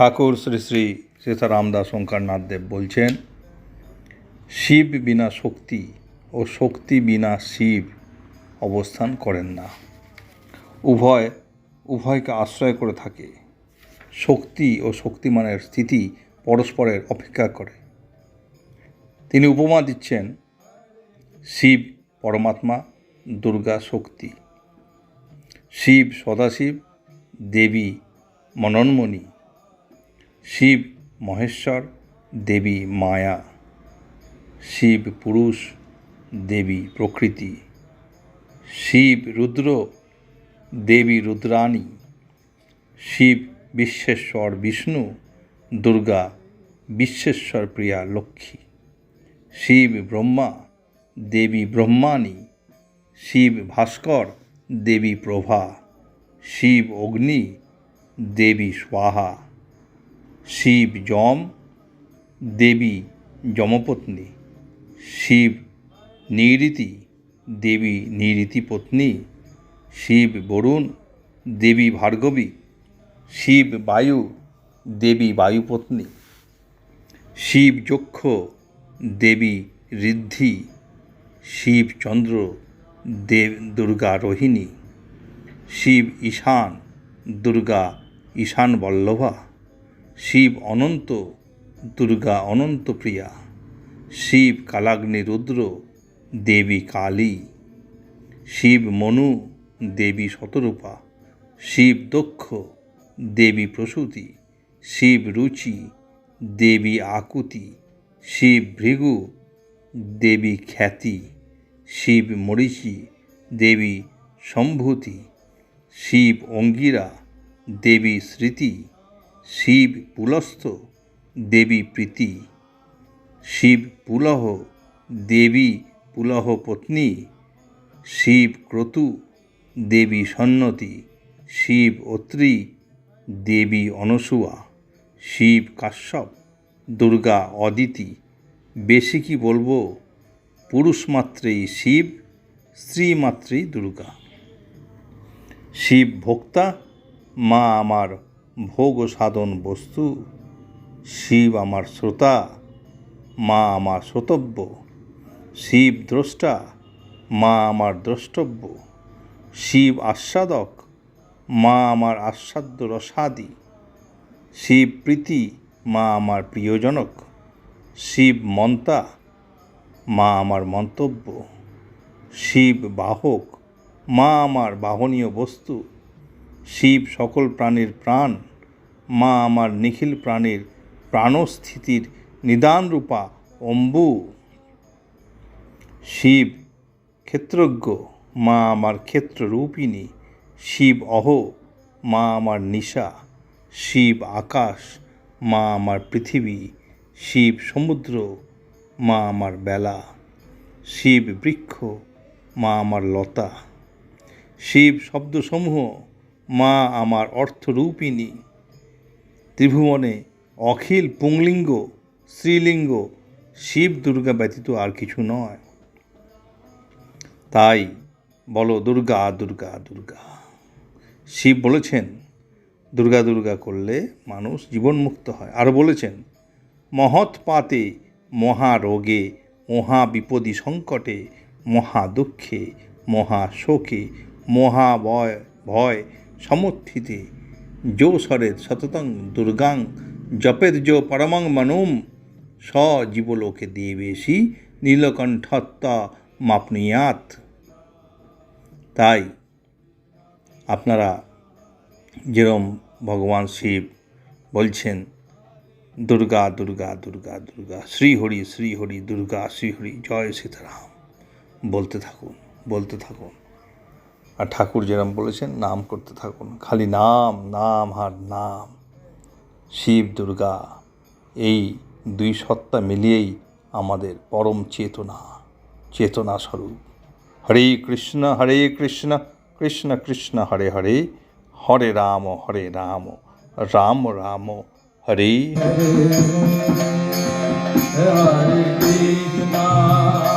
ঠাকুর শ্রী শ্রী সীতারামদাস ওঙ্কারনাথ দেব বলছেন, শিব বিনা শক্তি ও শক্তি বিনা শিব অবস্থান করেন না। উভয়, উভয়কে আশ্রয় করে থাকে। শক্তি ও শক্তিমানের স্থিতি পরস্পরের অপেক্ষা করে। তিনি উপমা দিচ্ছেন, শিব পরমাত্মা, দুর্গা শক্তি। শিব সদাশিব, দেবী মননমণি। শিব মহেশ্বর, দেবী মায়া। শিব পুরুষ, দেবী প্রকৃতি। শিব রুদ্র, দেবী রুদ্রাণী। শিব বিশ্বেশ্বর বিষ্ণু, দুর্গা বিশ্বেশ্বর প্রিয়া লক্ষ্মী। শিব ব্রহ্মা, দেবী ব্রহ্মাণী। শিব ভাস্কর, দেবী প্রভা। শিব অগ্নি, দেবী স্বাহা। শিব যম, দেবী যমপত্নী, শিব নিরীতি, দেবী নৈরীতি পত্নী, শিব বরুণ, দেবী ভার্গবী, শিব বায়ু, দেবী বায়ুপত্নী শিব যক্ষ, দেবী ঋদ্ধি, শিব চন্দ্র, দেব দুর্গা রোহিণী, শিব ঈশান, দুর্গা ঈশান বল্লভা। শিব অনন্ত, দুর্গা অনন্তপ্রিয়া শিব কালাগ্নি রুদ্র, দেবী কালী, শিব মনু, দেবী শতরূপা, শিব দক্ষ, দেবী প্রসূতি, শিব রুচি, দেবী আকুতি, শিব ভৃগু, দেবী খ্যাতি, শিব মরিচি, দেবী সম্ভূতি, শিব অঙ্গিরা, দেবী স্মৃতি শিব পুলস্থ দেবী প্রীতি। শিব পুলহ দেবী পুলহ পত্নী। শিব ক্রতু দেবী সন্নতি। শিব অত্রি দেবী অনসুয়া শিব কাশ্যপ দুর্গা অদিতি। বেশি কি বলব? পুরুষ মাত্রেই শিব, স্ত্রী মাত্রেই দুর্গা। শিব ভোক্তা, মা আমার ভোগ সাধন বস্তু। শিব আমার শ্রোতা, মা আমার শ্রোতব্য। শিব দ্রষ্টা, মা আমার দ্রষ্টব্য। শিব আস্বাদক, মা আমার আস্বাদ্য রসাদি। শিব প্রীতি, মা আমার প্রিয়জনক। শিব মন্তা, মা আমার মন্তব্য। শিব বাহক, মা আমার বাহনীয় বস্তু। শিব সকল প্রাণীর প্রাণ। মা আমার নিখিল প্রাণীর প্রাণস্থিতির নিদানরূপা অম্বু। শিব ক্ষেত্রজ্ঞ, মা আমার ক্ষেত্ররূপিণী। শিব অহ, মা আমার নিশা। শিব আকাশ, মা আমার পৃথিবী। শিব সমুদ্র, মা আমার বেলা। শিব বৃক্ষ, মা আমার লতা। শিব শব্দসমূহ, মা আমার অর্থরূপিণী। ত্রিভুবনে অখিল, পুংলিঙ্গ, স্ত্রীলিঙ্গ, শিব, দুর্গা ব্যতীত আর কিছু নয়। তাই বলো, দুর্গা দুর্গা দুর্গা। শিব বলেছেন, দুর্গা দুর্গা করলে মানুষ জীবনমুক্ত হয়। আরও বলেছেন, মহৎ পাতে মহা রোগে মহা বিপদী সংকটে, মহা দুঃখে, মহা শোকে, মহা ভয় ভয় সমর্থিতে যো স্বরের সততং দুর্গাং, জপেদ যো পরমং মনুম স জীবলোকে দেবেশি নীলকণ্ঠত্তা মাপনিয়াত। তাই আপনারা যেরম ভগবান শিব বলছেন, দুর্গা দুর্গা দুর্গা দুর্গা, শ্রীহরি শ্রীহরি, দুর্গা, শ্রীহরি, জয় সীতারাম, বলতে থাকুন বলতে থাকুন। আর ঠাকুর যেরম বলেছেন, নাম করতে থাকুন। খালি নাম নাম আর নাম। শিব, দুর্গা, এই দুই সত্তা মিলিয়েই আমাদের পরম চেতনা চেতনা স্বরূপ। হরে কৃষ্ণ হরে কৃষ্ণ কৃষ্ণ কৃষ্ণ, হরে হরে হরে রাম হরে রাম রাম রাম, হরে Hare Krishna